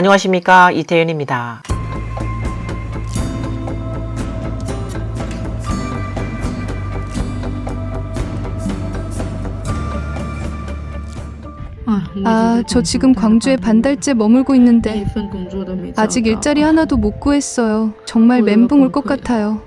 안녕하십니까 이태윤입니다. 아, 저 지금 광주에 반달째 머물고 있는데 아직 일자리 하나도 못 구했어요. 정말 멘붕 올 것 같아요.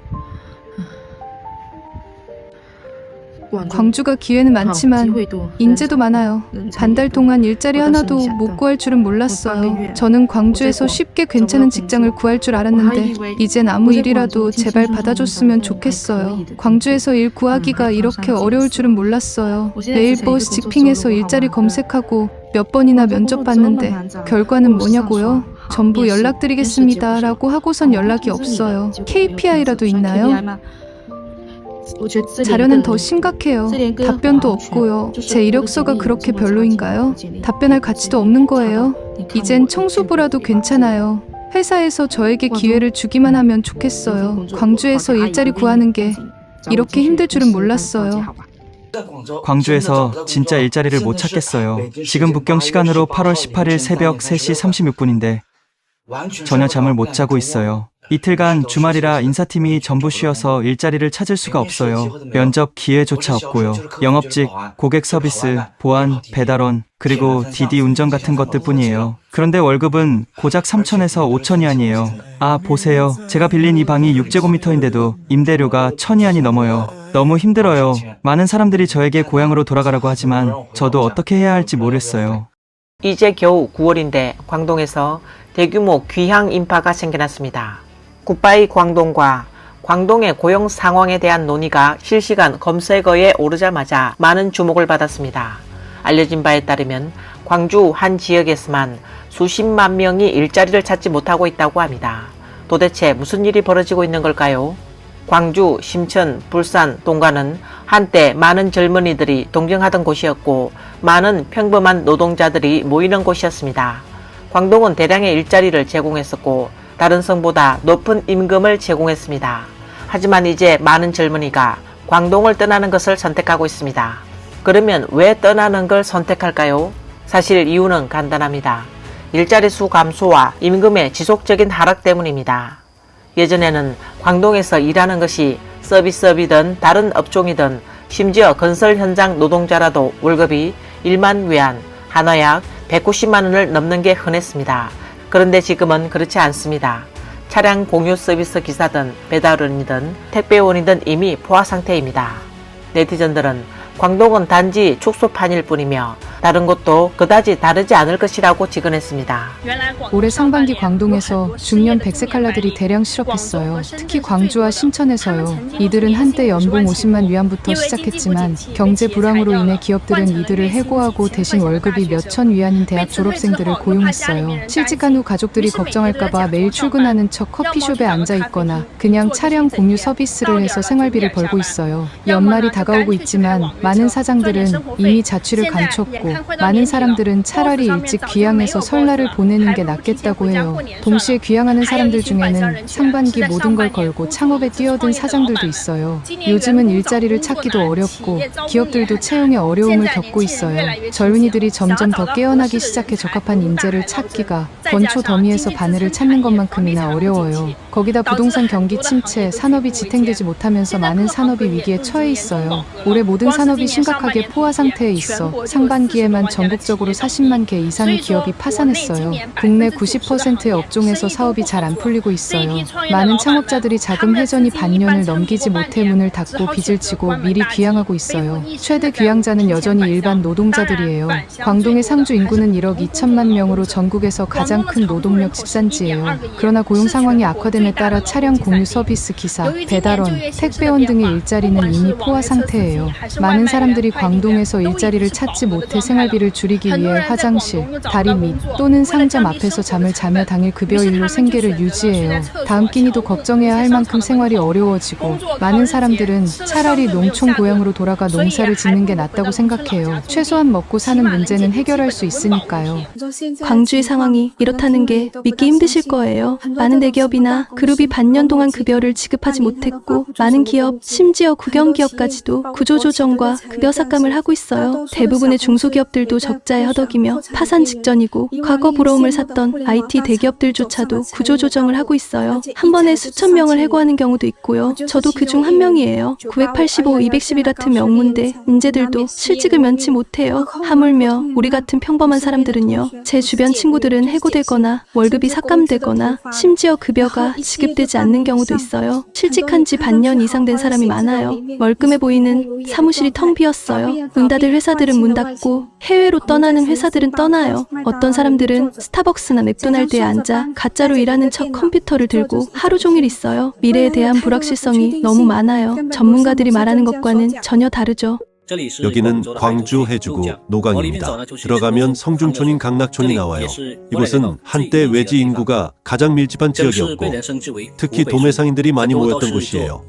광주가 기회는 많지만 인재도 많아요. 반달 동안 일자리 하나도 못 구할 줄은 몰랐어요. 저는 광주에서 쉽게 괜찮은 직장을 구할 줄 알았는데 이젠 아무 일이라도 제발 받아줬으면 좋겠어요. 광주에서 일 구하기가 이렇게 어려울 줄은 몰랐어요. 네일버스 직핑해서 일자리 검색하고 몇 번이나 면접 봤는데 결과는 뭐냐고요? 전부 연락드리겠습니다 라고 하고선 연락이 없어요. KPI라도 있나요? 자료는 더 심각해요. 답변도 없고요. 제 이력서가 그렇게 별로인가요? 답변할 가치도 없는 거예요. 이젠 청소부라도 괜찮아요. 회사에서 저에게 기회를 주기만 하면 좋겠어요. 광주에서 일자리 구하는 게 이렇게 힘들 줄은 몰랐어요. 광주에서 진짜 일자리를 못 찾겠어요. 지금 북경 시간으로 8월 18일 새벽 3시 36분인데 전혀 잠을 못 자고 있어요. 이틀간 주말이라 인사팀이 전부 쉬어서 일자리를 찾을 수가 없어요. 면접 기회조차 없고요. 영업직, 고객 서비스, 보안, 배달원, 그리고 디디 운전 같은 것들 뿐이에요. 그런데 월급은 고작 3천에서 5천이 아니에요. 아, 보세요. 제가 빌린 이 방이 6제곱미터인데도 임대료가 1000이 넘어요. 너무 힘들어요. 많은 사람들이 저에게 고향으로 돌아가라고 하지만 저도 어떻게 해야 할지 모르겠어요. 이제 겨우 9월인데 광동에서 대규모 귀향 인파가 생겨났습니다. 굿바이 광동과 광동의 고용 상황에 대한 논의가 실시간 검색어에 오르자마자 많은 주목을 받았습니다. 알려진 바에 따르면 광주 한 지역에서만 수십만 명이 일자리를 찾지 못하고 있다고 합니다. 도대체 무슨 일이 벌어지고 있는 걸까요? 광주, 심천, 불산, 동가는 한때 많은 젊은이들이 동경하던 곳이었고 많은 평범한 노동자들이 모이는 곳이었습니다. 광동은 대량의 일자리를 제공했었고 다른 성보다 높은 임금을 제공했습니다. 하지만 이제 많은 젊은이가 광동을 떠나는 것을 선택하고 있습니다. 그러면 왜 떠나는 걸 선택할까요? 사실 이유는 간단합니다. 일자리 수 감소와 임금의 지속적인 하락 때문입니다. 예전에는 광동에서 일하는 것이 서비스업이든 다른 업종이든 심지어 건설 현장 노동자라도 월급이 1만 위안, 한화약 190만 원을 넘는 게 흔했습니다. 그런데 지금은 그렇지 않습니다. 차량 공유 서비스 기사든 배달원이든 택배원이든 이미 포화 상태입니다. 네티즌들은 광동은 단지 축소판일 뿐이며 다른 곳도 그다지 다르지 않을 것이라고 직언했습니다. 올해 상반기 광동에서 중년 백색 칼라들이 대량 실업했어요. 특히 광주와 신천에서요. 이들은 한때 연봉 50만 위안부터 시작했지만 경제 불황으로 인해 기업들은 이들을 해고하고 대신 월급이 몇천 위안인 대학 졸업생들을 고용했어요. 실직한 후 가족들이 걱정할까봐 매일 출근하는 척 커피숍에 앉아 있거나 그냥 차량 공유 서비스를 해서 생활비를 벌고 있어요. 연말이 다가오고 있지만 많은 사장들은 이미 자취를 감췄고 많은 사람들은 차라리 일찍 귀향해서 설날을 보내는 게 낫겠다고 해요. 동시에 귀향하는 사람들 중에는 상반기 모든 걸 걸고 창업에 뛰어든 사장들도 있어요. 요즘은 일자리를 찾기도 어렵고 기업들도 채용에 어려움을 겪고 있어요. 젊은이들이 점점 더 깨어나기 시작해 적합한 인재를 찾기가 건초 더미에서 바늘을 찾는 것만큼이나 어려워요. 거기다 부동산 경기 침체, 산업이 지탱되지 못하면서 많은 산업이 위기에 처해 있어요. 올해 모든 산업이 심각하게 포화 상태에 있어 상반기에만 전국적으로 40만 개 이상의 기업이 파산했어요. 국내 90%의 업종에서 사업이 잘 안 풀리고 있어요. 많은 창업자들이 자금 회전이 반년을 넘기지 못해 문을 닫고 빚을 지고 미리 귀향하고 있어요. 최대 귀향자는 여전히 일반 노동자들이에요. 광동의 상주 인구는 1억 2천만 명으로 전국에서 가장 큰 노동력 집산지예요. 그러나 고용 상황이 악화 됨에 따라 차량 공유 서비스 기사, 배달원, 택배원 등의 일자리는 이미 포화 상태예요. 많은 사람들이 광동에서 일자리를 찾지 못해 생활비를 줄이기 위해 화장실, 다리 밑 또는 상점 앞에서 잠을 자며 당일 급여일로 생계를 유지해요. 다음 끼니도 걱정해야 할 만큼 생활이 어려워지고 많은 사람들은 차라리 농촌 고향으로 돌아가 농사를 짓는 게 낫다고 생각해요. 최소한 먹고 사는 문제는 해결할 수 있으니까요. 광주의 상황이 이렇다는 게 믿기 힘드실 거예요. 많은 대기업이나 그룹이 반년 동안 급여를 지급하지 못했고 많은 기업, 심지어 국영기업까지도 구조조정과 급여 삭감을 하고 있어요. 대부분의 중소기업들도 적자에 허덕이며 파산 직전이고 과거 부러움을 샀던 IT 대기업들조차도 구조조정을 하고 있어요. 한 번에 수천 명을 해고하는 경우도 있고요. 저도 그 중 한 명이에요. 985, 210이 같은 명문대 인재들도 실직을 면치 못해요. 하물며 우리 같은 평범한 사람들은요. 제 주변 친구들은 해고되거나 월급이 삭감되거나 심지어 급여가 지급되지 않는 경우도 있어요. 실직한 지 반년 이상 된 사람이 많아요. 멀끔해 보이는 사무실이 텅 비었어요. 문 닫을 회사들은 문 닫고 해외로 떠나는 회사들은 떠나요. 어떤 사람들은 스타벅스나 맥도날드에 앉아 가짜로 일하는 척 컴퓨터를 들고 하루 종일 있어요. 미래에 대한 불확실성이 너무 많아요. 전문가들이 말하는 것과는 전혀 다르죠. 여기는 광주 해주구 노강입니다. 들어가면 성중촌인 강락촌이 나와요. 이곳은 한때 외지 인구가 가장 밀집한 지역이었고 특히 도매 상인들이 많이 모였던 곳이에요.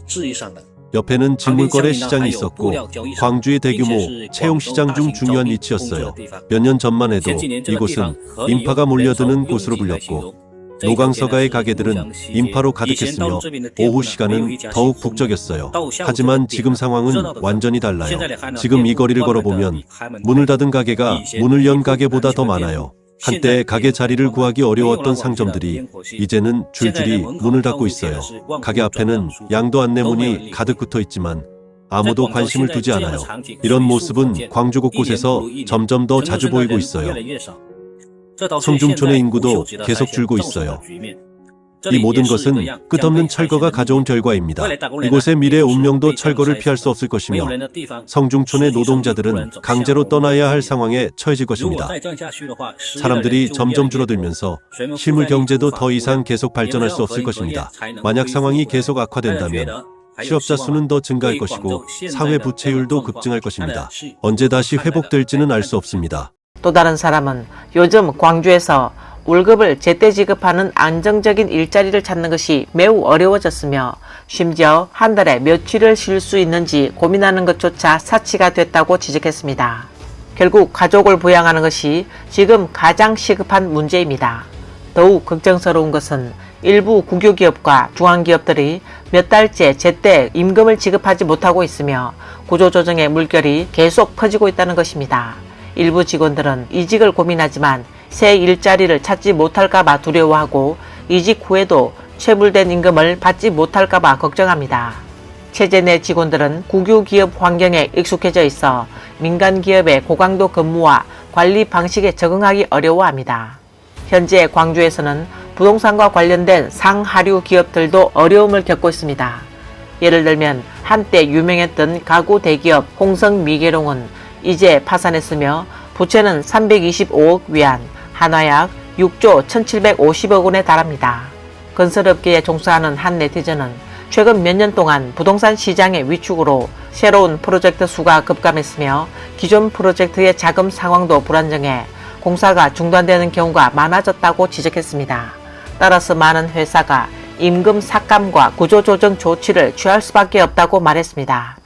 옆에는 직물거래 시장이 있었고 광주의 대규모 채용 시장 중 중요한 위치였어요. 몇 년 전만 해도 이곳은 인파가 몰려드는 곳으로 불렸고 노강서가의 가게들은 인파로 가득했으며 오후 시간은 더욱 북적였어요. 하지만 지금 상황은 완전히 달라요. 지금 이 거리를 걸어보면 문을 닫은 가게가 문을 연 가게보다 더 많아요. 한때 가게 자리를 구하기 어려웠던 상점들이 이제는 줄줄이 문을 닫고 있어요. 가게 앞에는 양도 안내문이 가득 붙어 있지만 아무도 관심을 두지 않아요. 이런 모습은 광주 곳곳에서 점점 더 자주 보이고 있어요. 성중촌의 인구도 계속 줄고 있어요. 이 모든 것은 끝없는 철거가 가져온 결과입니다. 이곳의 미래 운명도 철거를 피할 수 없을 것이며 성중촌의 노동자들은 강제로 떠나야 할 상황에 처해질 것입니다. 사람들이 점점 줄어들면서 실물 경제도 더 이상 계속 발전할 수 없을 것입니다. 만약 상황이 계속 악화된다면 실업자 수는 더 증가할 것이고 사회 부채율도 급증할 것입니다. 언제 다시 회복될지는 알 수 없습니다. 또 다른 사람은 요즘 광주에서 월급을 제때 지급하는 안정적인 일자리를 찾는 것이 매우 어려워졌으며 심지어 한 달에 며칠을 쉴 수 있는지 고민하는 것조차 사치가 됐다고 지적했습니다. 결국 가족을 부양하는 것이 지금 가장 시급한 문제입니다. 더욱 걱정스러운 것은 일부 국유기업과 중앙기업들이 몇 달째 제때 임금을 지급하지 못하고 있으며 구조조정의 물결이 계속 퍼지고 있다는 것입니다. 일부 직원들은 이직을 고민하지만 새 일자리를 찾지 못할까봐 두려워하고 이직 후에도 체불된 임금을 받지 못할까봐 걱정합니다. 체제 내 직원들은 국유 기업 환경에 익숙해져 있어 민간 기업의 고강도 근무와 관리 방식에 적응하기 어려워합니다. 현재 광주에서는 부동산과 관련된 상하류 기업들도 어려움을 겪고 있습니다. 예를 들면 한때 유명했던 가구 대기업 홍성미계롱은 이제 파산했으며 부채는 325억 위안, 한화약 6조 1750억 원에 달합니다. 건설업계에 종사하는 한 네티즌은 최근 몇 년 동안 부동산 시장의 위축으로 새로운 프로젝트 수가 급감했으며 기존 프로젝트의 자금 상황도 불안정해 공사가 중단되는 경우가 많아졌다고 지적했습니다. 따라서 많은 회사가 임금 삭감과 구조조정 조치를 취할 수밖에 없다고 말했습니다.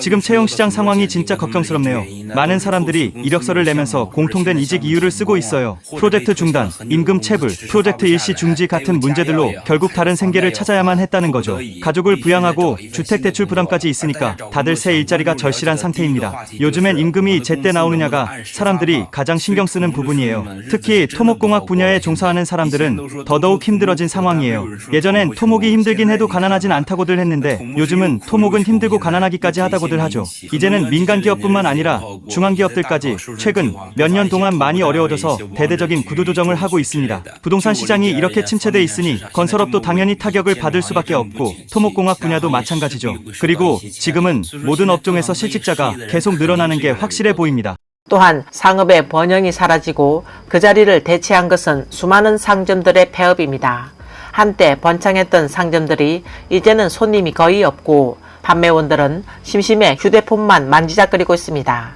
지금 채용 시장 상황이 진짜 걱정스럽네요. 많은 사람들이 이력서를 내면서 공통된 이직 이유를 쓰고 있어요. 프로젝트 중단, 임금 체불, 프로젝트 일시 중지 같은 문제들로 결국 다른 생계를 찾아야만 했다는 거죠. 가족을 부양하고 주택 대출 부담까지 있으니까 다들 새 일자리가 절실한 상태입니다. 요즘엔 임금이 제때 나오느냐가 사람들이 가장 신경 쓰는 부분이에요. 특히 토목공학 분야에 종사하는 사람들은 더더욱 힘들어진 상황이에요. 예전 엔 토목이 힘들긴 해도 가난하진 않다고들 했는데 요즘은 토목은 힘들고 가난하기까지 하다고들 하죠. 이제는 민간 기업뿐만 아니라 중앙 기업들까지 최근 몇 년 동안 많이 어려워져서 대대적인 구조조정을 하고 있습니다. 부동산 시장이 이렇게 침체돼 있으니 건설업도 당연히 타격을 받을 수밖에 없고 토목공학 분야도 마찬가지죠. 그리고 지금은 모든 업종에서 실직자가 계속 늘어나는 게 확실해 보입니다. 또한 상업의 번영이 사라지고 그 자리를 대체한 것은 수많은 상점들의 폐업입니다. 한때 번창했던 상점들이 이제는 손님이 거의 없고 판매원들은 심심해 휴대폰만 만지작거리고 있습니다.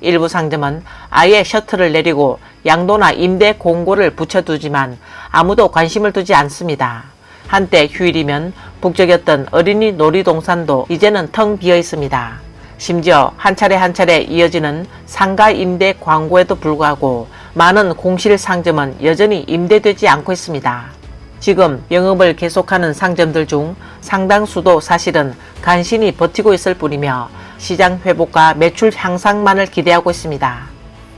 일부 상점은 아예 셔터를 내리고 양도나 임대 공고를 붙여두지만 아무도 관심을 두지 않습니다. 한때 휴일이면 북적였던 어린이 놀이동산도 이제는 텅 비어 있습니다. 심지어 한 차례 한 차례 이어지는 상가 임대 광고에도 불구하고 많은 공실 상점은 여전히 임대되지 않고 있습니다. 지금 영업을 계속하는 상점들 중 상당수도 사실은 간신히 버티고 있을 뿐이며 시장 회복과 매출 향상만을 기대하고 있습니다.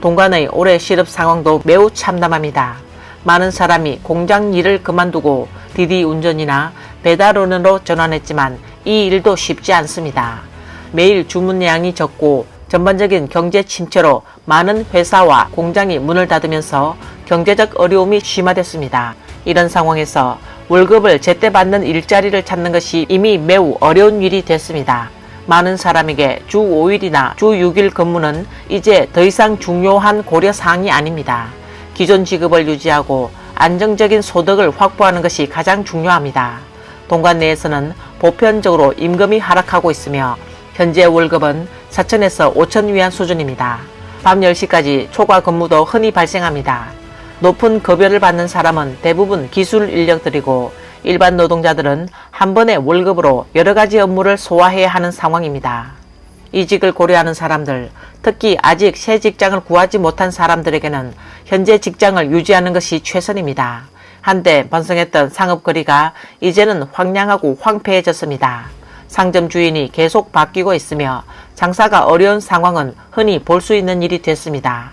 동관의 올해 실업 상황도 매우 참담합니다. 많은 사람이 공장 일을 그만두고 디디 운전이나 배달원으로 전환했지만 이 일도 쉽지 않습니다. 매일 주문량이 적고 전반적인 경제 침체로 많은 회사와 공장이 문을 닫으면서 경제적 어려움이 심화됐습니다. 이런 상황에서 월급을 제때 받는 일자리를 찾는 것이 이미 매우 어려운 일이 됐습니다. 많은 사람에게 주 5일이나 주 6일 근무는 이제 더 이상 중요한 고려 사항이 아닙니다. 기존 직업을 유지하고 안정적인 소득을 확보하는 것이 가장 중요합니다. 동관 내에서는 보편적으로 임금이 하락하고 있으며 현재 월급은 4천에서 5천 위안 수준입니다. 밤 10시까지 초과 근무도 흔히 발생합니다. 높은 급여를 받는 사람은 대부분 기술 인력들이고 일반 노동자들은 한 번의 월급으로 여러 가지 업무를 소화해야 하는 상황입니다. 이직을 고려하는 사람들, 특히 아직 새 직장을 구하지 못한 사람들에게는 현재 직장을 유지하는 것이 최선입니다. 한때 번성했던 상업거리가 이제는 황량하고 황폐해졌습니다. 상점 주인이 계속 바뀌고 있으며 장사가 어려운 상황은 흔히 볼 수 있는 일이 됐습니다.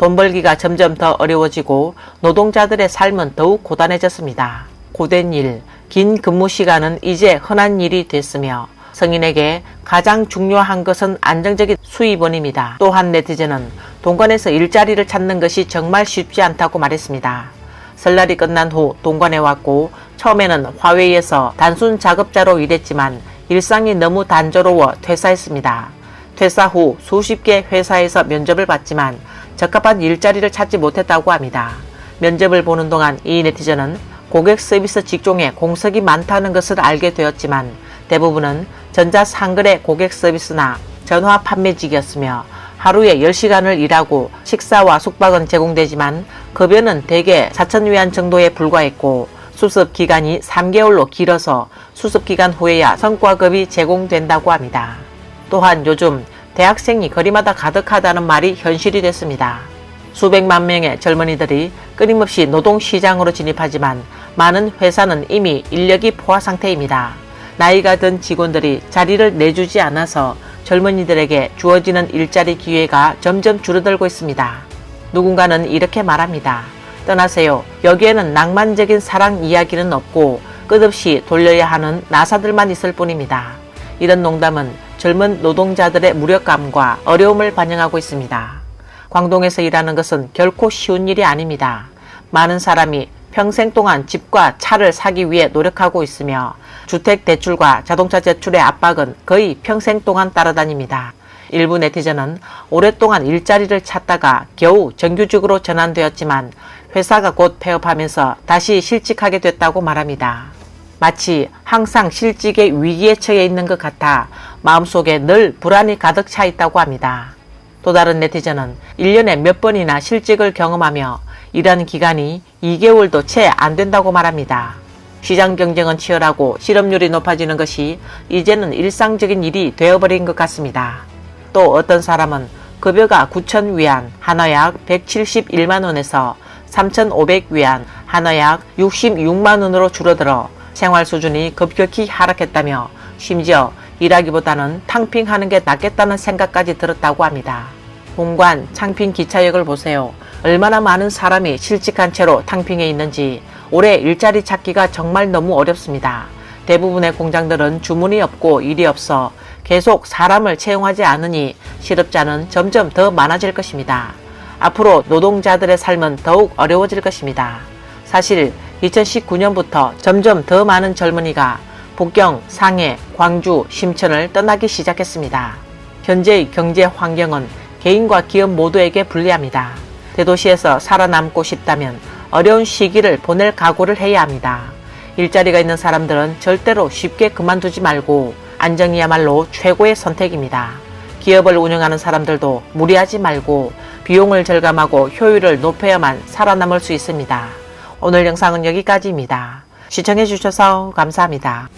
돈 벌기가 점점 더 어려워지고 노동자들의 삶은 더욱 고단해졌습니다. 고된 일, 긴 근무 시간은 이제 흔한 일이 됐으며 성인에게 가장 중요한 것은 안정적인 수입원입니다. 또한 네티즌은 동관에서 일자리를 찾는 것이 정말 쉽지 않다고 말했습니다. 설날이 끝난 후 동관에 왔고 처음에는 화웨이에서 단순 작업자로 일했지만 일상이 너무 단조로워 퇴사했습니다. 퇴사 후 수십 개 회사에서 면접을 봤지만 적합한 일자리를 찾지 못했다고 합니다. 면접을 보는 동안 이 네티즌은 고객 서비스 직종에 공석이 많다는 것을 알게 되었지만 대부분은 전자 상거래 고객 서비스나 전화 판매직이었으며 하루에 10시간을 일하고 식사와 숙박은 제공되지만 급여는 대개 4천 위안 정도에 불과했고 수습 기간이 3개월로 길어서 수습 기간 후에야 성과급이 제공된다고 합니다. 또한 요즘 대학생이 거리마다 가득하다는 말이 현실이 됐습니다. 수백만 명의 젊은이들이 끊임없이 노동시장으로 진입하지만 많은 회사는 이미 인력이 포화 상태입니다. 나이가 든 직원들이 자리를 내주지 않아서 젊은이들에게 주어지는 일자리 기회가 점점 줄어들고 있습니다. 누군가는 이렇게 말합니다. 떠나세요. 여기에는 낭만적인 사랑 이야기는 없고 끝없이 돌려야 하는 나사들만 있을 뿐입니다. 이런 농담은 젊은 노동자들의 무력감과 어려움을 반영하고 있습니다. 광동에서 일하는 것은 결코 쉬운 일이 아닙니다. 많은 사람이 평생 동안 집과 차를 사기 위해 노력하고 있으며 주택 대출과 자동차 대출의 압박은 거의 평생 동안 따라다닙니다. 일부 네티즌은 오랫동안 일자리를 찾다가 겨우 정규직으로 전환되었지만 회사가 곧 폐업하면서 다시 실직하게 됐다고 말합니다. 마치 항상 실직의 위기에 처해 있는 것 같아 마음속에 늘 불안이 가득 차 있다고 합니다. 또 다른 네티즌은 1년에 몇 번이나 실직을 경험하며 일하는 기간이 2개월도 채 안 된다고 말합니다. 시장 경쟁은 치열하고 실업률이 높아지는 것이 이제는 일상적인 일이 되어버린 것 같습니다. 또 어떤 사람은 급여가 9천 위안, 한화약 171만 원에서 3,500 위안, 한화약 66만 원으로 줄어들어 생활 수준이 급격히 하락했다며 심지어 일하기보다는 탕핑하는 게 낫겠다는 생각까지 들었다고 합니다. 본관 창핑 기차역을 보세요. 얼마나 많은 사람이 실직한 채로 탕핑해 있는지 올해 일자리 찾기가 정말 너무 어렵습니다. 대부분의 공장들은 주문이 없고 일이 없어 계속 사람을 채용하지 않으니 실업자는 점점 더 많아질 것입니다. 앞으로 노동자들의 삶은 더욱 어려워질 것입니다. 사실 2019년부터 점점 더 많은 젊은이가 북경, 상해, 광주, 심천을 떠나기 시작했습니다. 현재의 경제 환경은 개인과 기업 모두에게 불리합니다. 대도시에서 살아남고 싶다면 어려운 시기를 보낼 각오를 해야 합니다. 일자리가 있는 사람들은 절대로 쉽게 그만두지 말고 안정이야말로 최고의 선택입니다. 기업을 운영하는 사람들도 무리하지 말고 비용을 절감하고 효율을 높여야만 살아남을 수 있습니다. 오늘 영상은 여기까지입니다. 시청해주셔서 감사합니다.